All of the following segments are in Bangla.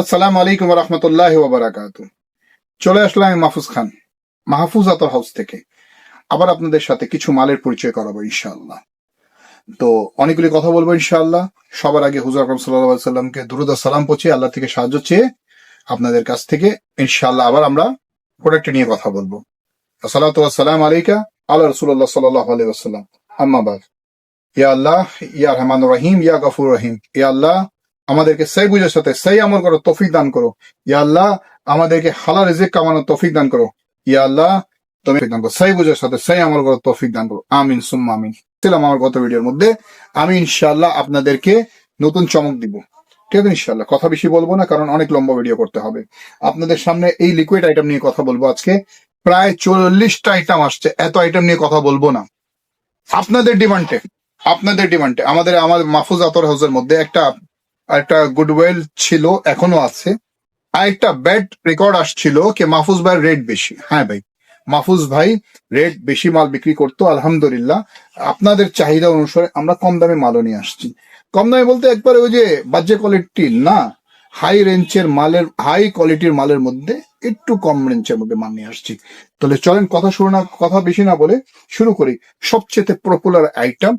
আসসালামু আলাইকুম রহমতুল্লাহ ওবরাকাত চলে আসলাম আমি মাহফুজ খান, মাহফুজ আতর হাউস থেকে। আবার আপনাদের সাথে কিছু মালের পরিচয় করাবো ইনশাআল্লাহ। তো অনেকগুলি কথা বলব ইনশাআল্লাহ। সবার আগে হুজুর আকরম সাল্লাহ সাল্লামকে দুরুদ সালাম পৌঁছে আল্লাহ থেকে সাহায্য চেয়ে আপনাদের কাছ থেকে ইনশাআল্লাহ আবার আমরা প্রোডাক্ট নিয়ে কথা বলব। আসসালাতু আসসালাম আলাইকা আল্লাহ রসুল্লাহ সাল্লাহ আলাইহি আম্মাবাদ ইয়া আল্লাহ, ইয়া রহমান রহিম, ইয়া গফুর রহিম। ইয়া আল্লাহ আমাদেরকে সেই বুঝের সাথে সেই আমল করো তৌফিক দান করো। ইয়া আল্লাহ, আমাদেরকে হালাল রিজিক কামানোর তৌফিক দান করো। ইয়া আল্লাহ, তুমি দান করো। সেই বুঝের সাথে সেই আমল করো তৌফিক দান করো। আমিন, সুম্মা আমিন। ছিলাম আমার গত ভিডিওর মধ্যে। আমি ইনশাআল্লাহ আপনাদেরকে নতুন চমক দিব। ঠিক আছে, ইনশাআল্লাহ। কথা বেশি বলব না, কারণ অনেক লম্বা ভিডিও করতে হবে। আপনাদের সামনে এই লিকুইড আইটেম নিয়ে কথা বলব আজকে। প্রায় চল্লিশটা আইটেম আসছে। এত আইটেম নিয়ে কথা বলব না। আপনাদের ডিমান্ডে আপনাদের ডিমান্ডে আমাদের আমার মাহফুজ আতর হাউসের মধ্যে একটা একটা গুডওয়েল ছিল, এখনও আছে। আর একটা ব্যাড রেকর্ড আসছিল কে মাহফুজ ভাই রেট বেশি। হ্যাঁ ভাই, মাহফুজ ভাই রেট বেশি মাল বিক্রি করতো, আলহামদুলিল্লাহ। আপনাদের চাহিদা অনুসারে আমরা কম দামে মালও নিয়ে আসছি। কম দামে বলতে একবারে ওই যে বাজে কোয়ালিটি না হাই রেঞ্জের মালের হাই কোয়ালিটির মালের মধ্যে একটু কম রেঞ্জের মধ্যে মাল নিয়ে আসছি। তাহলে চলেন কথা শুরু না, কথা বেশি না বলে শুরু করি। সবচেয়ে পপুলার আইটেম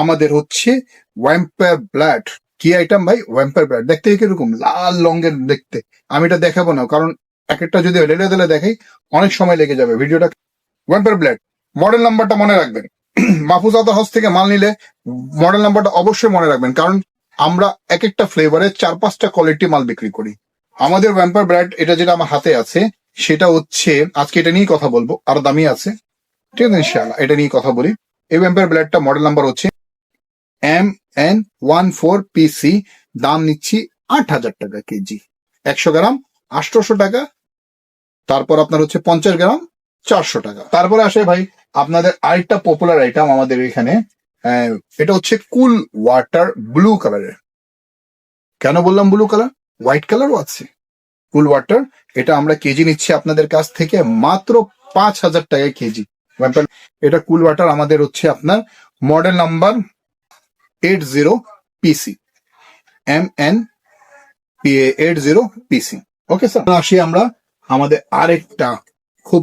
আমাদের হচ্ছে ওয়াম্পায়ার ব্লাড কি আইটেম ভাই? ওয়াম্পায়ার ব্লাড দেখতে কীরকম? লাল রঙের দেখতে। আমি এটা দেখাবো না, কারণ এক একটা যদি রেলে দিলে দেখাই, অনেক সময় লেগে যাবে ভিডিওটা। ওয়াম্পায়ার ব্লাড মডেল নাম্বারটা মনে রাখবেন। মাহফুজ আদা হাউস থেকে মাল নিলে মডেল নাম্বারটা অবশ্যই মনে রাখবেন, কারণ আমরা এক একটা ফ্লেভারে চার পাঁচটা কোয়ালিটি মাল বিক্রি করি। আমাদের ওয়াম্পায়ার ব্র্যান্ড এটা যেটা আমার হাতে আছে, সেটা হচ্ছে, আজকে এটা নিয়ে কথা বলব, আর দামি আছে। ঠিক আছে এটা নিয়ে কথা বলি। এই ওয়াম্পায়ার ব্র্যান্ডটা মডেল নাম্বার হচ্ছে M N one four PC দাম নিচ্ছি আট হাজার টাকা কেজি। একশো গ্রাম আটশোশো টাকা। তারপর আপনার হচ্ছে পঞ্চাশ গ্রাম, চারশো টাকা। তারপরে আসে ভাই, আপনাদের আরেকটা পপুলার আইটেম আমাদের এখানে। এটা হচ্ছে কুল ওয়াটার ব্লু কালারের কেন বললাম ব্লু কালার হোয়াইট কালারও আছে। কুল ওয়াটার এটা আমরা কেজি নিচ্ছি আপনাদের কাছ থেকে মাত্র পাঁচ হাজার টাকায় কেজি। এটা কুল ওয়াটার আমাদের হচ্ছে আপনার model number eight zero PC M N P eight zero PC okay sir আসি আমরা আমাদের আরেকটা খুব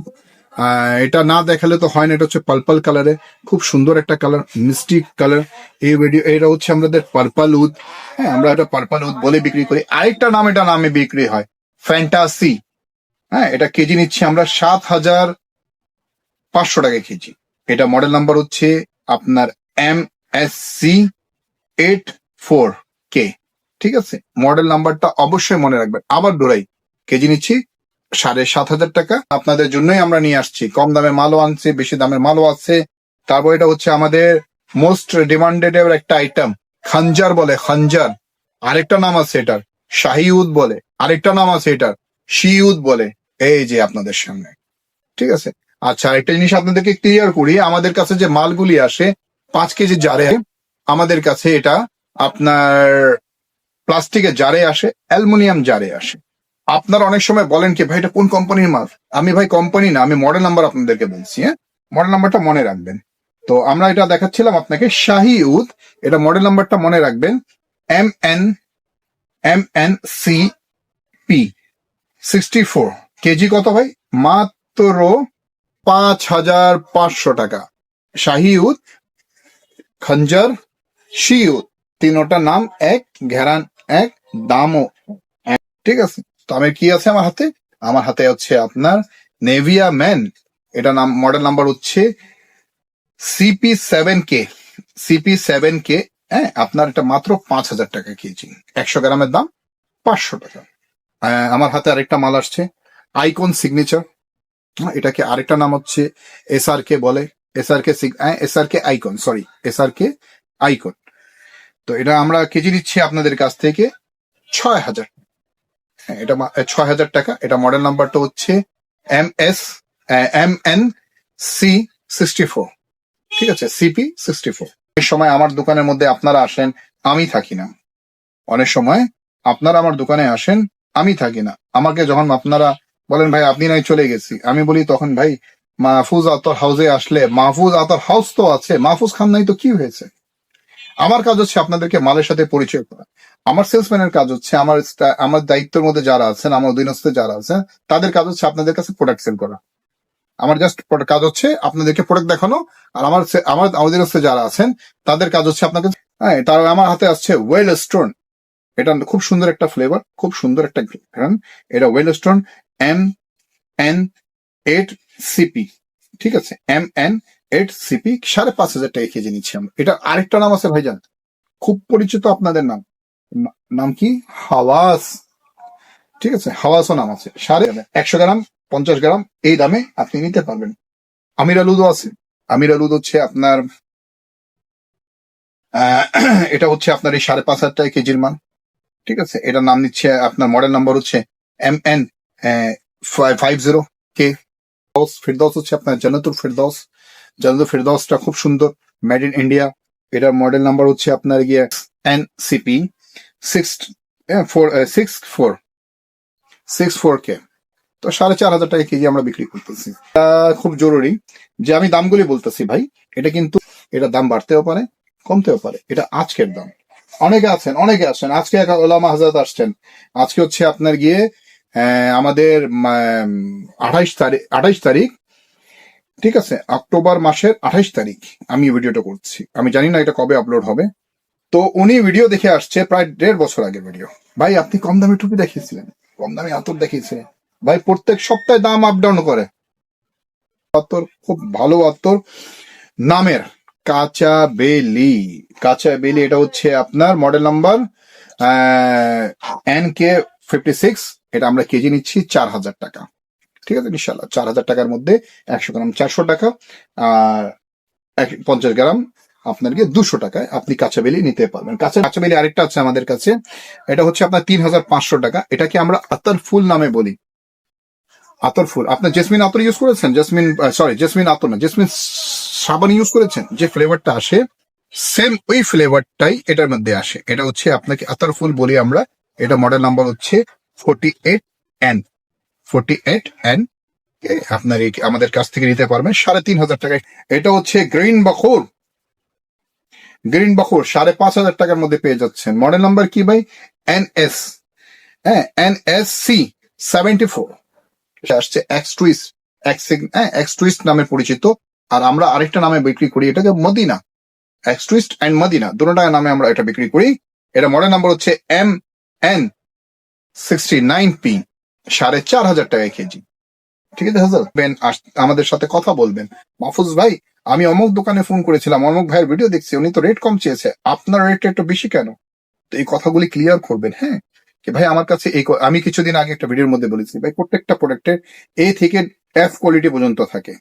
এটা না দেখালে তো হয় না, এটা হচ্ছে পার্পল কালারে খুব সুন্দর একটা কালার মিষ্টি কালার এই ভিডিও এটা হচ্ছে আমাদের পার্পল উদ। হ্যাঁ আমরা এটা পার্পল উদ বলে বিক্রি করি। আরেকটা নাম, এটা নামে বিক্রি হয় ফ্যান্টাসি হ্যাঁ এটা কেজি নিচ্ছি আমরা সাত হাজার পাঁচশো টাকা কেজি। এটা মডেল নাম্বার হচ্ছে আপনার M S C eight four K ঠিক আছে মডেল নাম্বারটা অবশ্যই মনে রাখবেন আবার ডোরাই কেজি নিচ্ছি সাড়ে সাত হাজার টাকা আপনাদের জন্যই আমরা নিয়ে আসছি কম দামে মালও আনছি বেশি দামের মালও আছে তারপর এটা হচ্ছে আমাদের মোস্ট ডিমান্ডেড একটা আইটেম খানজার বলে খানজার আরেকটা নাম আছে এটার শাহিউদ বলে আরেকটা নাম আছে এটার শিউদ বলে এই যে আপনাদের সামনে ঠিক আছে আচ্ছা একটা জিনিস আপনাদেরকে ক্লিয়ার করি আমাদের কাছে যে মালগুলি আসে পাঁচ কেজি জারে আমাদের কাছে এটা আপনার প্লাস্টিকের জারে আসে, অ্যালুমিনিয়াম জারে আসে। আপনারা অনেক সময় বলেন কি, ভাই, এটা কোন কোম্পানির মাল? আমি, ভাই, কোম্পানি না, আমি মডেল নাম্বার আপনাদেরকে বলছি হ্যাঁ? মডেল নাম্বারটা মনে রাখবেন। তো আমরা এটা দেখাচ্ছিলাম আপনাকে শাহি উদ এটা মডেল নাম্বারটা মনে রাখবেন M N M N C P sixty four KG কত, ভাই? মাত্র পাঁচ হাজার পাঁচশো টাকা। শাহি উদ খঞ্জার শিউদ তিনোটা নাম এক, ঘেরান এক দামও ঠিক আছে? তো আমি কি আছে আমার হাতে? আমার হাতে হচ্ছে আপনার নেভিয়া ম্যান। এটা নাম মডেল নাম্বার হচ্ছে CP seven K CP seven K হ্যাঁ আপনার এটা মাত্র পাঁচ হাজার টাকা কেজি। একশো গ্রামের দাম পাঁচশো টাকা। আমার হাতে আরেকটা মাল আসছে আইকন সিগনেচার এটাকে আরেকটা নাম হচ্ছে এস আর কে বলে। S R K S R K icon sorry S R K icon তো এটা আমরা কেজি দিচ্ছি আপনাদের কাছ থেকে ছয় হাজার। হ্যাঁ, এটা ছয় হাজার টাকা। এটা মডেল নাম্বারটা হচ্ছে M S M N C sixty four. ঠিক আছে সিপি সিক্সটি ফোর। এই সময় আমার দোকানের মধ্যে আপনারা আসেন আমি থাকি না। অনেক সময় আপনারা আমার দোকানে আসেন আমি থাকি না। আমাকে যখন আপনারা বলেন ভাই আপনি নাই চলে গেছি। আমি বলি তখন ভাই মাহফুজ আতর হাউসে আসলে মাহফুজ আতর হাউস তো আছে মাহফুজ খান নাই তো কি হয়েছে? আমার কাজ হচ্ছে আপনাদেরকে মালের সাথে পরিচয় করা। আমার সেলসম্যানের কাজ হচ্ছে, আমার আমার দায়িত্বের মধ্যে যারা আছেন, আমার অধীনস্থ যারা আছেন, তাদের কাজ হচ্ছে আপনাদের কাছে প্রোডাক্ট সেল করা। আমার জাস্ট কাজ হচ্ছে আপনাদেরকে প্রোডাক্ট দেখানো, আর আমার আমার অধীনস্থ যারা আছেন, তাদের কাজ হচ্ছে আপনাকে হ্যাঁ তার আমার হাতে আসছে ওয়েল স্টোন এটা খুব সুন্দর একটা ফ্লেভার খুব সুন্দর একটা ঘ্রাণ এটা well stone M N eight CP ঠিক আছে? এম এন এইট সিপি সাড়ে পাঁচ হাজার টাকা কেজি নিচ্ছি আমরা। এটা আরেকটা নাম আছে ভাইজান। খুব পরিচিত আপনাদের নাম। নাম কি? হাওয়াস। ঠিক আছে, হাওয়াসও নাম আছে। সাড়ে একশো গ্রাম, পঞ্চাশ গ্রাম, এই দামে আপনি নিতে পারবেন। আমির আলুদও আছে। আমির আলুদ হচ্ছে আপনার এটা হচ্ছে আপনার এই সাড়ে পাঁচ হাজার টাকা কেজির মান। ঠিক আছে, এটার নাম নিচ্ছে, আপনার মডেল নাম্বার হচ্ছে M N five zero K Firdaus হচ্ছে আপনার জান্নাতুল ফিরদৌস। জান্নাতুল ফিরদৌসটা খুব সুন্দর মেড ইন ইন্ডিয়া এটার মডেল নাম্বার হচ্ছে আপনার গিয়ে N CP six four six four six four K তো সাড়ে চার হাজার টাকা কেজি আমরা বিক্রি করতেছি। খুব জরুরি যে আমি দামগুলি বলতেছি ভাই, এটা কিন্তু এটা দাম বাড়তেও পারে, কমতেও পারে। এটা আজকের দাম। অনেকে আছেন অনেকে আছেন। আজকে এক ওলামা হাজার আসছেন। আজকে হচ্ছে আপনার গিয়ে আমাদের আঠাইশ তারিখ আঠাইশ তারিখ ঠিক আছে, অক্টোবর মাসের আঠাইশ তারিখ আমি ভিডিওটা করছি। আমি জানি না এটা কবে আপলোড হবে। তো উনি ভিডিও দেখে আসছে প্রায় দেড় বছর আগের ভিডিও ভাই, আপনি কম দামি টুপি দেখিয়েছিলেন। কম দামি আতর দেখিয়েছিলেন ভাই, প্রত্যেক সপ্তাহে দাম আপ ডাউন করে। আতর, খুব ভালো আতর। নামের, কাঁচা বেলি। কাঁচা বেলি, এটা হচ্ছে আপনার model number N K fifty six এটা আমরা কেজি নিচ্ছি চার হাজার টাকা। ঠিক আছে? ইনশাল্লাহ চার হাজার টাকার মধ্যে একশো গ্রাম চারশো টাকা আর পঞ্চাশ গ্রাম আপনার গিয়ে দুশো টাকায় আপনি কাঁচা বেলি নিতে পারবেন। কাঁচা কাঁচা বেলি আরেকটা আছে আমাদের কাছে। এটা হচ্ছে আপনার তিন হাজার পাঁচশো টাকা। এটাকে আমরা আতর ফুল নামে বলি। আতর ফুল। আপনার জেসমিন আতর ইউজ করেছেন? জেসমিন সরি জেসমিন আতর না, জেসমিন সাবান ইউজ করেছেন? যে ফ্লেভারটা আসে সেম ওই ফ্লেভারটাই এটার মধ্যে আসে। এটা হচ্ছে আপনাকে আতর ফুল বলি আমরা। এটা মডেল নাম্বার হচ্ছে forty eight N forty eight N আপনার এই, আমাদের কাছ থেকে নিতে পারবেন সাড়ে তিন হাজার টাকায়। এটা হচ্ছে গ্রিন বখর গ্রিন বখর সাড়ে পাঁচ হাজার টাকার মধ্যে পেয়ে যাচ্ছেন। মডেল নাম্বার কি ভাই? N S. হ্যাঁ N S C seventy four আসছে এক্স টুইস্ট এক্স হ্যাঁ এক্স টুইস্ট নামে পরিচিত। আর আমরা আরেকটা নামে বিক্রি করি, এটাকে Madina. X twist and Madina দুটোটা নামে আমরা এটা বিক্রি করি। এটা মডেল নাম্বার হচ্ছে M N sixty nine P সাড়ে চার হাজার টাকা কেজি। ঠিক আছে, হাজার। আমাদের সাথে কথা বলবেন। মাহফুজ ভাই, আমি অমুক দোকানে ফোন করেছিলাম, অমুক ভাইয়ের ভিডিও দেখছি, উনি তো রেট কম চেয়েছে। আপনার রেট একটু বেশি কেন? তো এই কথাগুলি ক্লিয়ার করবেন হ্যাঁ? কি ভাই, আমার কাছে এই আমি কিছুদিন আগে একটা ভিডিওর মধ্যে বলেছি, ভাই, প্রত্যেকটা প্রোডাক্টের এ থেকে এফ কোয়ালিটি পর্যন্ত থাকে।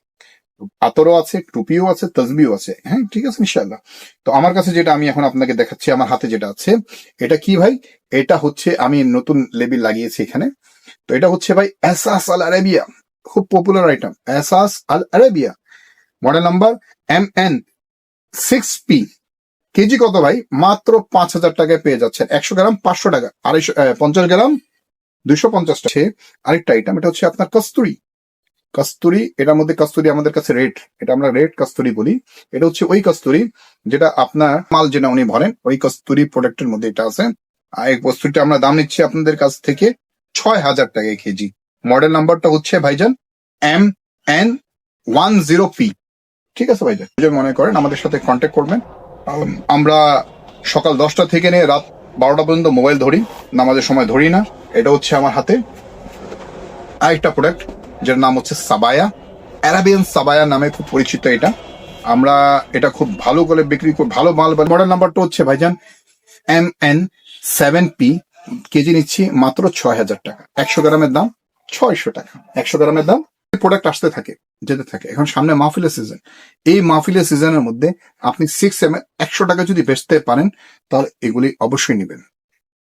আতরও আছে, টুপিও আছে, তসবিও আছে হ্যাঁ? ঠিক আছে ইনশাল্লাহ তো আমার কাছে যেটা আমি এখন আপনাকে দেখাচ্ছি, আমার হাতে যেটা আছে, এটা কি ভাই? এটা হচ্ছে আমি নতুন লেবিল লাগিয়েছি এখানে। তো এটা হচ্ছে ভাই এসাস আল আরেবিয়া, খুব popular item Asas Al Arabia. Model number M N six P KG কত ভাই? মাত্র পাঁচ হাজার টাকায় পেয়ে যাচ্ছেন। একশো গ্রাম, পাঁচশো টাকা, আড়াইশো পঞ্চাশ গ্রাম, দুইশো পঞ্চাশ টাকা। আরেকটা আইটেম এটা হচ্ছে আপনার কস্তুরি। কস্তুরি, এটার মধ্যে কস্তুরি আমাদের কাছে রেড এটা আমরা রেড কস্তুরি বলি। এটা হচ্ছে ওই কস্তুরি যেটা আপনার মাল যেটা উনি ভরেন, ওই কস্তুরি প্রোডাক্টের মধ্যে এটা আছে। আর এই কস্তুরিটা আমরা দাম নিচ্ছি আপনাদের কাছ থেকে ছয় হাজার টাকা কেজি। মডেল নাম্বারটা হচ্ছে ভাইজান M N one zero P. ঠিক আছে ভাইজান? মনে করেন আমাদের সাথে কন্ট্যাক্ট করবেন। আমরা সকাল দশটা থেকে নিয়ে রাত বারোটা পর্যন্ত মোবাইল ধরি, নামাজের সময় ধরি না। এটা হচ্ছে আমার হাতে। আরেকটা প্রোডাক্ট যার নাম হচ্ছে সাবায়া অ্যারাবিয়ান সাবায়া নামে খুব পরিচিত এটা। আমরা এটা খুব ভালো করে বিক্রি করি ভালো মাল মডেল নাম্বারটা হচ্ছে ভাইজান M N seven P. KG নিচ্ছি মাত্র ছয় হাজার টাকা। একশো গ্রামের দাম ছয়শো টাকা। একশো গ্রামের দাম প্রোডাক্ট আসতে থাকে, যেতে থাকে। এখন সামনে মাহফিলের সিজন এই মাহফিলের সিজনের মধ্যে আপনি সিক্স এম একশো টাকা যদি বেচতে পারেন, তাহলে এগুলি অবশ্যই নেবেন।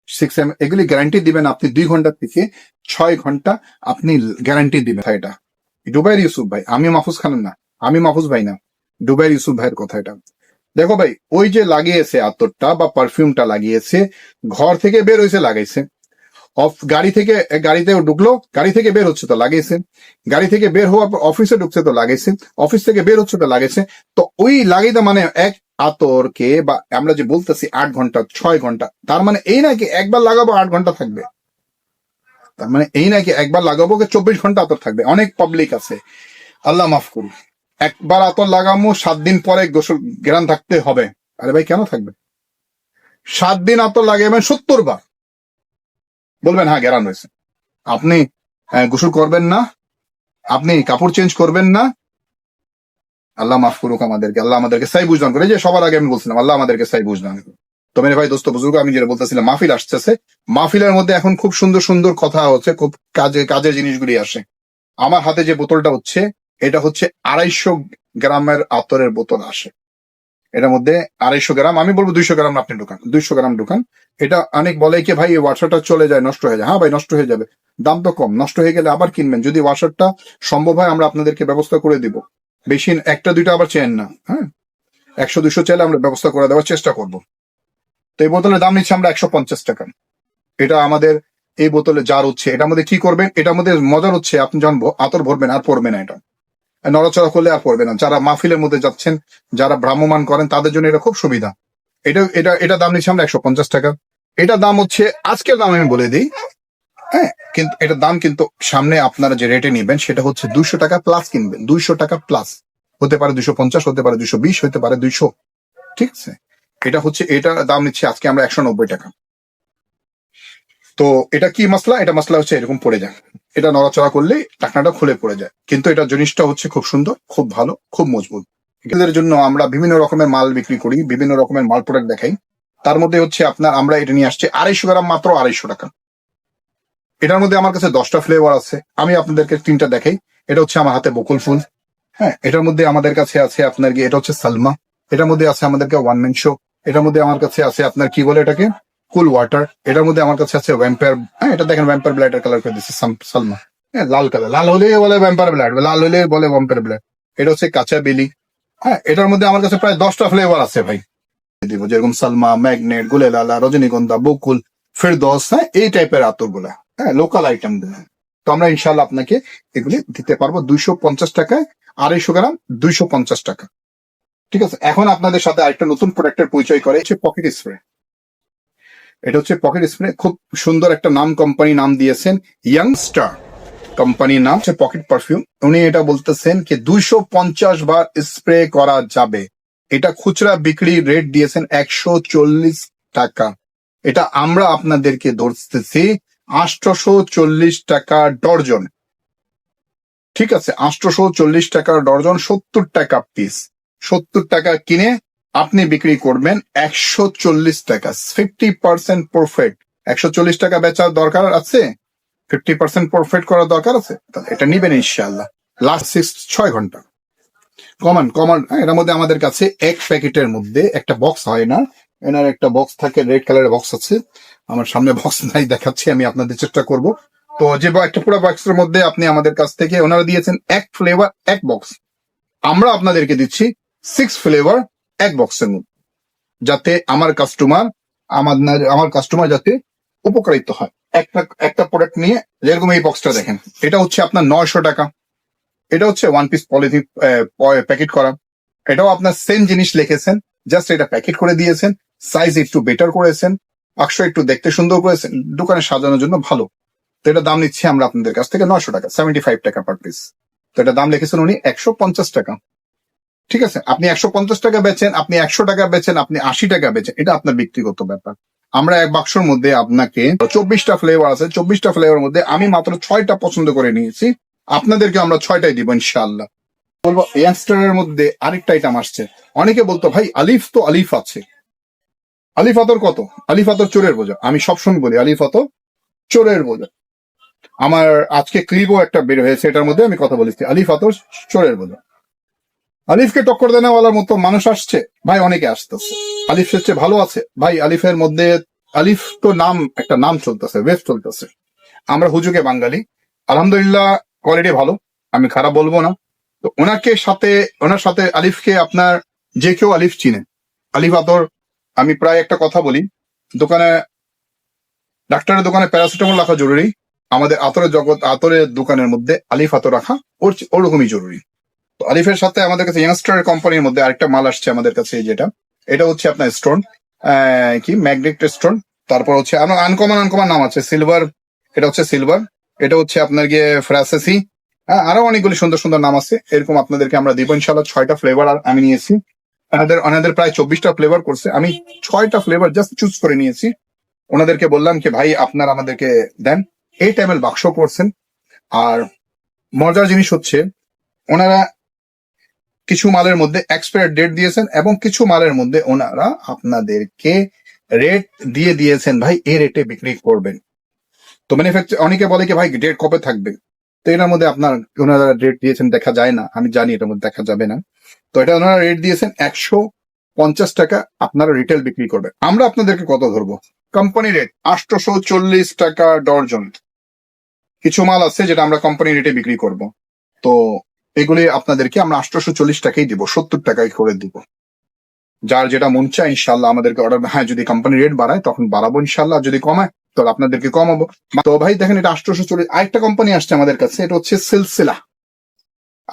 সিক্স এম এগুলি গ্যারান্টি দিবেন আপনি দুই ঘণ্টা থেকে ছয় ঘণ্টা আপনি গ্যারান্টি দিবেন। এটা ডুবাইয়ের ইউসুফ ভাই, আমি মাহফুজ খানের না। আমি মাহফুজ ভাই না। ডুবাইয়ের ইউসুফ ভাইয়ের কথা এটা। দেখো ভাই, ওই যে লাগিয়েছে আতরটা বা পারফিউমটা লাগিয়েছে, ঘর থেকে বের হয়েছে লাগাইছে। অফ, গাড়ি থেকে গাড়িতে ঢুকলো, গাড়ি থেকে বের হচ্ছে তো লাগিয়েছে। গাড়ি থেকে বের হওয়ার পর অফিসে ঢুকছে তো লাগাইছে অফিস থেকে বের হচ্ছে তো লাগাইছে তো ওই লাগাইতে মানে এক আতরকে বা আমরা যে বলতেছি আট ঘণ্টা, ছয় ঘণ্টা, তার মানে এই নাকি একবার লাগাবো আট ঘণ্টা থাকবে? তার মানে এই নাকি একবার লাগাবো চব্বিশ ঘণ্টা আতর থাকবে? অনেক পাবলিক আছে। আল্লাহ মাফ করুন একবার আতর লাগামো, সাত দিন পরে গোসল গ্রান থাকতে হবে। আরে ভাই, কেন থাকবে? সাত দিন আতর লাগাবেন সত্তর বার। বলবেন হ্যাঁ গ্যারান হয়েছে। আপনি গোসল করবেন না। আপনি কাপড় চেঞ্জ করবেন না। আল্লাহ মাফ করুক আমাদেরকে, আল্লাহ আমাদেরকে সাই বুঝদান করে। যে সবার আগে আমি বলছিলাম, আল্লাহ আমাদেরকে সাই বুঝদান। তো মেরে ভাই, দোস্ত, বুজুর্গ, আমি যেটা বলতেছিলাম, মাহফিল আসতেছে। মাহফিলের মধ্যে এখন খুব সুন্দর সুন্দর কথা হচ্ছে, খুব কাজে, কাজের জিনিসগুলি আসে। আমার হাতে যে বোতলটা হচ্ছে এটা হচ্ছে আড়াইশো গ্রামের আতরের বোতল আসে। এটার মধ্যে আড়াইশো গ্রাম, আমি বলব দুইশো গ্রাম আপনি ঢুকান, দুইশো গ্রাম ঢুকান। এটা অনেক বলে কি, ভাই, এই ওয়াশারটা চলে যায়, নষ্ট হয়ে যায়। হ্যাঁ ভাই, নষ্ট হয়ে যাবে। দাম তো কম, নষ্ট হয়ে গেলে আবার কিনবেন। যদি ওয়াশারটা সম্ভব হয়, আমরা আপনাদেরকে ব্যবস্থা করে দিব। বেশি একটা, দুইটা আবার চেন না হ্যাঁ? একশো দুশো চাইলে আমরা ব্যবস্থা করে দেওয়ার চেষ্টা করব। তো এই বোতলের দাম নিচ্ছে আমরা একশো পঞ্চাশ টাকা। এটা আমাদের এই বোতলে জার হচ্ছে এটার মধ্যে কি করবেন? এটার মধ্যে মজার হচ্ছে, আপনি জানব, আতর ভরবেন আর পড়বে না এটা। নড়াচড়া করলে আর পড়বে না। যারা মাহফিলের মধ্যে যাচ্ছেন, যারা ভ্রাম্যমান করেন, তাদের জন্য এটা খুব সুবিধা। এটা এটা এটা দাম নিচ্ছে আমরা একশো পঞ্চাশ টাকা। এটা দাম হচ্ছে, আজকের দাম আমি বলে দিই হ্যাঁ কিন্তু এটার দাম কিন্তু সামনে আপনারা যে রেটে নেবেন, সেটা হচ্ছে দুইশো টাকা প্লাস কিনবেন। দুইশো টাকা প্লাস হতে পারে দুইশো পঞ্চাশ, হতে পারে দুইশো বিশ, হতে পারে দুইশো। ঠিক আছে? এটা হচ্ছে, এটা দাম নিচ্ছে আজকে আমরা একশো নব্বই টাকা। তো এটা কি মশলা? এটা মশলা হচ্ছে এরকম পড়ে যায়। এটা নড়াচড়া করলে টাকনাটা খুলে পড়ে যায়। কিন্তু এটা জিনিসটা হচ্ছে খুব সুন্দর, খুব ভালো, খুব মজবুত। এদের জন্য আমরা বিভিন্ন রকমের মাল বিক্রি করি, বিভিন্ন রকমের মাল প্রোডাক্ট দেখাই। তার মধ্যে হচ্ছে আপনার, আমরা এটা নিয়ে আসছি আড়াইশো গ্রাম মাত্র আড়াইশো টাকা। এটার মধ্যে আমার কাছে দশটা ফ্লেভার আছে। আমি আপনাদেরকে তিনটা দেখাই। এটা হচ্ছে আমার হাতে বকুল ফুল। হ্যাঁ এটার মধ্যে আমাদের কাছে আছে আপনার কি এটা হচ্ছে সালমা। এটার মধ্যে আছে আমাদেরকে ওয়ান ম্যান শো এটার মধ্যে আমার কাছে আছে আপনার কি বলে এটাকে? কুল ওয়াটার এটার মধ্যে আমার কাছে আছে ভ্যাম্পায়ার হ্যাঁ এটা দেখেন ভ্যাম্পায়ার ব্লাডের কালার করে দিচ্ছে সালমা। হ্যাঁ লাল কালার লাল হলে বলে ভ্যাম্পায়ার ব্লাড লাল হলে বলে ভ্যাম্পায়ার ব্লাড এটা হচ্ছে কাঁচা বেলি। হ্যাঁ এটার মধ্যে আমার কাছে প্রায় দশটা ফ্লেভার আছে ভাই। দিব যেরকম সালমা ম্যাগনেট গুলে লালা রজনীগন্ধা বকুল ফেরদোস হ্যাঁ এই টাইপের আতরগুলা হ্যাঁ লোকাল আইটেম তো আমরা ইনশাল্লাহ আপনাকে এগুলি দিতে পারব দুইশো পঞ্চাশ টাকায়, আড়াইশো গ্রাম, দুইশো পঞ্চাশ টাকা। ঠিক আছে, এখন আপনাদের সাথে আরেকটা নতুন প্রোডাক্টের পরিচয় করে হচ্ছে পকেট স্প্রে এটা হচ্ছে পকেট স্প্রে খুব সুন্দর একটা নাম কোম্পানি নাম দিয়েছেন ইয়াংস্টার কোম্পানির নাম, হচ্ছে পকেট পারফিউম উনি এটা বলতেছেন কি দুইশো পঞ্চাশ বার স্প্রে করা যাবে। এটা খুচরা বিক্রি রেট দিয়েছেন একশো চল্লিশ টাকা। এটা আমরা আপনাদেরকে ধরতেছি আটশোশো চল্লিশ টাকা ডর্জন। ঠিক আছে আটশোশো চল্লিশ টাকা ডর্জন, সত্তর টাকা পিস সত্তর টাকা কিনে আপনি বিক্রি করবেন একশো চল্লিশ টাকা ফিফটি পার্সেন্ট প্রফিট একশো চল্লিশ টাকা বেচার দরকার আছে? ফিফটি পার্সেন্ট প্রফিট করার দরকার আছে? এটা নিবেন ইনশাল্লাহ লাস্ট সিক্স ছয় ঘণ্টা। কমন কমন এর মধ্যে আমাদের কাছে এক প্যাকেটের মধ্যে একটা বক্স হয় না। এনার একটা বক্স থাকে রেড কালারের বক্স আছে। আমার সামনে বক্স নাই, দেখাচ্ছি, আমি আপনাদের চেষ্টা করব। তো যে একটা পুরো বক্সের মধ্যে আপনি আমাদের কাছ থেকে, ওনারা দিয়েছেন এক ফ্লেভার এক বক্স আমরা আপনাদেরকে দিচ্ছি সিক্স ফ্লেভার এক বক্সের মধ্যে, যাতে আমার কাস্টমার আমার আমার কাস্টমার যাতে উপকারিত হয়। একটা একটা প্রোডাক্ট নিয়ে যেরকম এই বক্সটা দেখেন, এটা হচ্ছে আপনার নয়শো টাকা। এটা হচ্ছে ওয়ান পিস পলিথিন প্যাকেট করা। এটাও আপনার সেম জিনিস লিখেছেন জাস্ট এটা প্যাকেট করে দিয়েছেন সাইজ একটু বেটার করেছেন বাক্স একটু দেখতে সুন্দর করেছেন, দোকানে সাজানোর জন্য ভালো। তো এটা দাম নিচ্ছি আমরা আপনাদের কাছ থেকে নয়শো টাকা সেভেন্টি ফাইভ টাকা পার পিস তো এটা দাম লিখেছেন উনি একশো পঞ্চাশ টাকা। ঠিক আছে? আপনি একশো পঞ্চাশ টাকা বেচেন, আপনি একশো টাকা বেচেন, আপনি আশি টাকা বেচেন। এটা আপনার ব্যক্তিগত ব্যাপার। আমরা এক বাক্সর মধ্যে আপনাকে চব্বিশটা ফ্লেভার আছে, চব্বিশটা ফ্লেভার মধ্যে আমি মাত্র ছয়টা পছন্দ করে নিয়েছি। আপনাদেরকে আমরা ছয়টাই দিব ইনশাল্লাহ বলব ইয়াংস্টারের মধ্যে আরেকটা আইটেম আসছে। অনেকে বলতো, ভাই, আলিফ তো আলিফ আছে। আলিফ আতর কত? আলিফ আতর চোরের বোঝা। আমি সবসময় বলি, আলিফ আতর চোরের বোঝা। আমার আজকে ক্লিপও একটা বের হয়েছে, এটার মধ্যে আমি কথা বলেছি। আলিফ আতর চোরের বোঝা। আলিফকে টক্কর দেওয়ালার মতো মানুষ আসছে। ভাই, অনেকে আসতেছে। আলিফ হচ্ছে ভালো আছে। ভাই, আলিফের মধ্যে আলিফ তো নাম, একটা নাম চলতেছে ওয়েব চলতেছে। আমরা হুজুকে বাঙালি। আলহামদুলিল্লাহ কোয়ালিটি ভালো। আমি খারাপ বলব না। তো ওনাকে সাথে, ওনার সাথে আলিফকে আপনার যে কেউ আলিফ চিনে। আলিফ আতর, আমি প্রায় একটা কথা বলি। দোকানে, ডাক্তারের দোকানে প্যারাসিটামল রাখা জরুরি। আমাদের আতরের জগৎ, আতরের দোকানের মধ্যে আলিফ আতর রাখা ওর ওরকমই জরুরি। আলিফের সাথে আমাদের কাছে ইয়াংস্টার কোম্পানির মধ্যে আরেকটা মাল আসছে আমাদের কাছে যেটা। এটা হচ্ছে আপনার স্টোন কি? ম্যাগনেট স্টোন তারপর হচ্ছে আনকমন আনকমন নাম আছে সিলভার এটা হচ্ছে সিলভার এটা হচ্ছে আপনার গিয়ে ফ্রাসেসি হ্যাঁ আরও অনেকগুলি সুন্দর সুন্দর নাম আছে। এরকম আপনাদেরকে আমরা দিব ইনশাল্লাহ ছয়টা ফ্লেভার আমি নিয়েছি। ওনাদের ওনাদের প্রায় চব্বিশটা ফ্লেভার করছে। আমি ছয়টা ফ্লেভার জাস্ট চুজ করে নিয়েছি। ওনাদেরকে বললাম কি, ভাই, আপনারা আমাদেরকে দেন। এই টাইমের বাক্স করছেন। আর মজার জিনিস হচ্ছে, ওনারা কিছু মালের মধ্যে এক্সপায়ার ডেট দিয়েছেন এবং কিছু মালের মধ্যে ওনারা আপনাদেরকে রেট দিয়ে দিয়েছেন, ভাই এ রেটে বিক্রি করবেন। তো ম্যানুফ্যাকচার অনেকে বলে কি, ভাই ডেট কবে থাকবে? তো এটার মধ্যে আপনার, ওনারা রেট দিয়েছেন, দেখা যায় না। আমি জানি এটার মধ্যে দেখা যাবে না। তো এটা ওনারা রেট দিয়েছেন একশো পঞ্চাশ টাকা, আপনারা রিটেল বিক্রি করবেন। আমরা আপনাদেরকে কত ধরবো? কোম্পানি রেট আটশোশো চল্লিশ টাকা ডর্জন কিছু মাল আছে যেটা আমরা কোম্পানি রেটে বিক্রি করব। তো এগুলি আপনাদেরকে আমরা আটশোশো চল্লিশ টাকাই দিব, সত্তর টাকায় করে দিব। যার যেটা মন চায় ইনশাল্লাহ আমাদেরকে অর্ডার হ্যাঁ যদি কোম্পানি রেট বাড়ায়, তখন বাড়াবো ইনশাল্লাহ যদি কমায়, তাহলে আপনাদেরকে কমাবো। তো ভাই, দেখেন এটা আটশোশো চল্লিশ আরেকটা কোম্পানি আসছে আমাদের কাছে, এটা হচ্ছে সিলসিলা।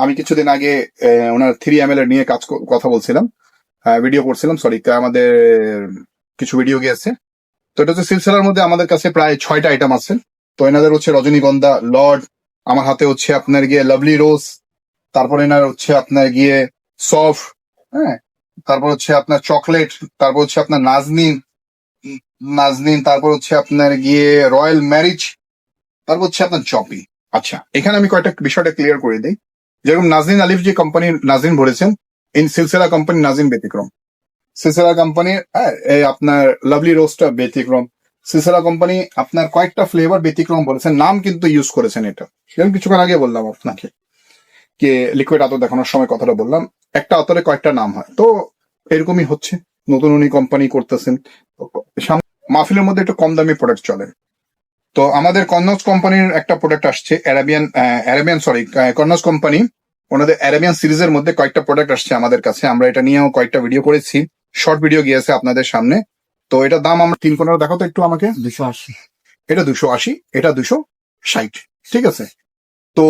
আমি কিছুদিন আগে ওনার থ্রি এম এল এর নিয়ে কাজ কথা বলছিলাম ভিডিও করছিলাম সরি আমাদের কিছু ভিডিও গিয়েছে। তো এটা হচ্ছে সিলসিলার মধ্যে আমাদের কাছে প্রায় ছয়টা আইটেম আছে। তো এনাদের হচ্ছে রজনীগন্ধা, লর্ড, আমার হাতে হচ্ছে আপনার গিয়ে লাভলি রোজ তারপর এনার হচ্ছে আপনার গিয়ে সফ হ্যাঁ? তারপর হচ্ছে আপনার চকলেট, তারপর হচ্ছে আপনার নাজনিন নাজনিন, তারপর হচ্ছে আপনার গিয়ে রয়্যাল ম্যারিজ, তারপর হচ্ছে আপনার চপি। আচ্ছা এখানে আমি কয়েকটা বিষয়টা ক্লিয়ার করে দিই। যেরকম নাজনিন আলিফ যে কোম্পানির নাজনিন ভরেছেন ইন সিলসিলা কোম্পানি নাজিন ব্যতিক্রম। সিলসিলা কোম্পানি আপনার লাভলি রোজটা ব্যতিক্রম। সিলসিলা কোম্পানি আপনার কয়েকটা ফ্লেভার ব্যতিক্রম বলেছেন, নাম কিন্তু ইউজ করেছেন এটা। যেরকম কিছুক্ষণ আগে বললাম আপনাকে। যে লিকুইড আতর দেখানোর সময় কথাটা বললাম একটা আতরে কয়েকটা নাম হয়। তো এরকমই হচ্ছে নতুন উনি কোম্পানি করতেছেন। মাহফিলের মধ্যে একটু কম দামি প্রোডাক্ট চলে। তো আমাদের কন্নস কোম্পানির একটা প্রোডাক্ট আসছে অ্যারাবিয়ান অ্যারাবিয়ান সরি কন্নস কোম্পানি ওনাদের অ্যারাবিয়ান সিরিজের মধ্যে কয়েকটা প্রোডাক্ট আসছে আমাদের কাছে। আমরা এটা নিয়েও কয়েকটা ভিডিও করেছি। শর্ট ভিডিও গিয়েছে আপনাদের সামনে। তো এটা দাম আমরা তিন কোনার দেখো তো একটু আমাকে। দুশো আশি। এটা দুশো আশি এটা দুশো ষাট। ঠিক আছে? তো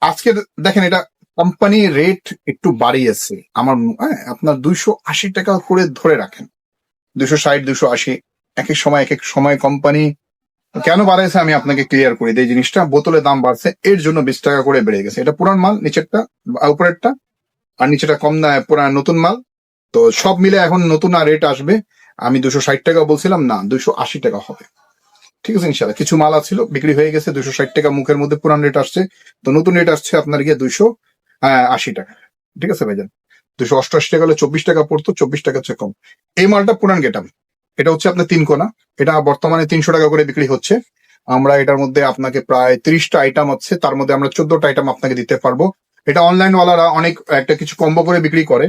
আজকে দেখেন এটা কোম্পানি রেট একটু বাড়িয়েছে। আমার হ্যাঁ, আপনার দুইশো আশি টাকা করে ধরে রাখেন। দুশো ষাট দুশো আশি এক এক সময় এক এক সময় কোম্পানি কেন বাড়াইছে আমি আপনাকে ক্লিয়ার করি দিই। জিনিসটা বোতলের দাম বাড়ছে এর জন্য বিশ টাকা করে বেড়ে গেছে। এটা পুরান মাল নিচেরটা উপরেরটা আর নিচেটা কম না পুরান নতুন মাল। তো সব মিলে এখন নতুন আর রেট আসবে। আমি দুশো ষাট টাকা বলছিলাম না দুশো আশি টাকা হবে। ঠিক আছে ইনশাল্লাহ কিছু মাল আছিল বিক্রি হয়ে গেছে দুশো ষাট টাকা মুখের মধ্যে পুরান রেট আসছে। তো নতুন রেট আসছে আপনার গিয়ে দুশো আশি টাকা। ঠিক আছে ভাইজান? দুশো অষ্টআশি টাকা হলে চব্বিশ টাকা পড়তো, চব্বিশ টাকা হচ্ছে কম। এই মালটা পুরান গেটাম। এটা হচ্ছে আপনার তিন কোনা। এটা বর্তমানে তিনশো টাকা করে বিক্রি হচ্ছে। আমরা এটার মধ্যে আপনাকে প্রায় তিরিশটা আইটেম আছে, তার মধ্যে আমরা চোদ্দটা আইটেম আপনাকে দিতে পারব। এটা অনলাইন ওয়ালারা অনেক একটা কিছু কম্বো করে বিক্রি করে।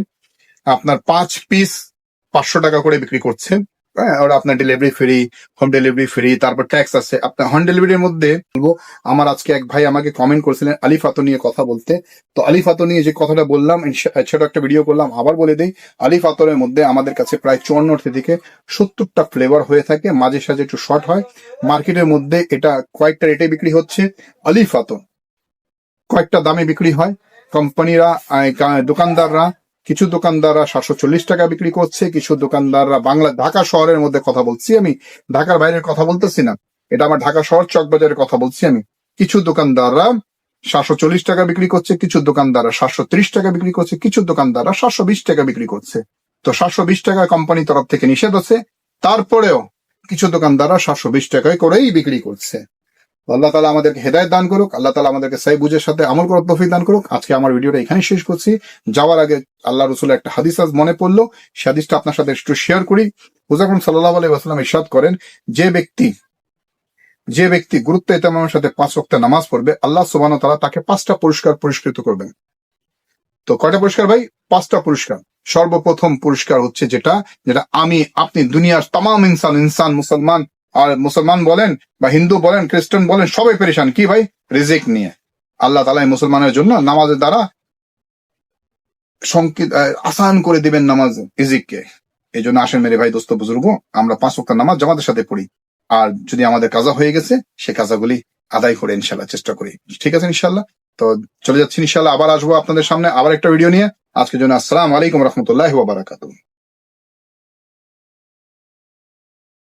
আপনার পাঁচ পিস পাঁচশো টাকা করে বিক্রি করছে। হ্যাঁ ওরা আপনার delivery free home delivery free তারপর ট্যাক্স আছে। আপনার হোম ডেলিভারির মধ্যে বলব, আমার আজকে এক ভাই আমাকে কমেন্ট করেছিলেন আলিফ আতো নিয়ে কথা বলতে। তো আলিফ আতো নিয়ে যে কথাটা বললাম ছোট একটা ভিডিও করলাম, আবার বলে দিই, আলিফ আতরের মধ্যে আমাদের কাছে প্রায় চুয়ান্ন থেকে সত্তরটা ফ্লেভার হয়ে থাকে, মাঝে সাঝে একটু শর্ট হয়। মার্কেটের মধ্যে এটা কয়েকটা রেটে বিক্রি হচ্ছে, আলিফ আতর কয়েকটা দামে বিক্রি হয়। কোম্পানিরা দোকানদাররা কিছু দোকানদাররা সাতশো চল্লিশ টাকা বিক্রি করছে, কিছু দোকানদাররা বাংলা, ঢাকা শহরের মধ্যে কথা বলছি আমি। ঢাকার বাইরের কথা বলতেছি না। এটা আমার ঢাকা শহর, চকবাজারের কথা বলছি আমি। কিছু দোকানদাররা সাতশো চল্লিশ টাকা বিক্রি করছে, কিছু দোকানদাররা সাতশো ত্রিশ টাকা বিক্রি করছে, কিছু দোকানদাররা সাতশো বিশ টাকা বিক্রি করছে। তো সাতশো বিশ টাকা কোম্পানি তরফ থেকে নিষেধ আছে। তারপরেও কিছু দোকানদাররা সাতশো বিশ টাকায় করেই বিক্রি করছে। আল্লাহ তালা আমাদেরকে হেদায়ত দান করুক, আল্লাহ তালা আমাদেরকে সাই বুঝের সাথে আমল করার তৌফিক দান করুক। আজকে আমার ভিডিওটা এখানে শেষ করছি। যাওয়ার আগে আল্লাহ রসুল একটা হাদিস আজ মনে পড়ল, সে হাদিসটা আপনার সাথে একটু শেয়ার করি। হুজাকুম সাল্লাহ আসলাম ইরশাদ করেন, যে ব্যক্তি যে ব্যক্তি গুরুত্ব এতামের সাথে পাঁচ ওয়াক্ত নামাজ পড়বে, আল্লাহ সুবান তালা তাকে পাঁচটা পুরস্কার পুরস্কৃত করবেন। তো কয়টা পুরস্কার ভাই? পাঁচটা পুরস্কার। সর্বপ্রথম পুরস্কার হচ্ছে যেটা যেটা আমি, আপনি দুনিয়ার তাম ইনসান ইনসান, মুসলমান আর মুসলমান বলেন বা হিন্দু বলেন, খ্রিস্টান বলেন, সবাই পরেশান। কি ভাই? রিজিক নিয়ে। আল্লাহ তালা মুসলমানের জন্য নামাজের দ্বারা সংকিত আসান করে দিবেন নামাজ রিজিককে। এই জন্য আসেন মেরে ভাই, দোস্ত বুজুর্গ, আমরা পাঁচ ওয়াক্ত নামাজ জামাতের সাথে পড়ি। আর যদি আমাদের কাজা হয়ে গেছে, সে কাজাগুলি আদায় করে ইনশাল্লাহ চেষ্টা করি। ঠিক আছে ইনশাল্লাহ তো চলে যাচ্ছি ইনশাল্লাহ আবার আসব আপনাদের সামনে আবার একটা ভিডিও নিয়ে। আজকের জন্য আসসালাম আলাইকুম রহমতুল্লাহ বারাকাতুহ।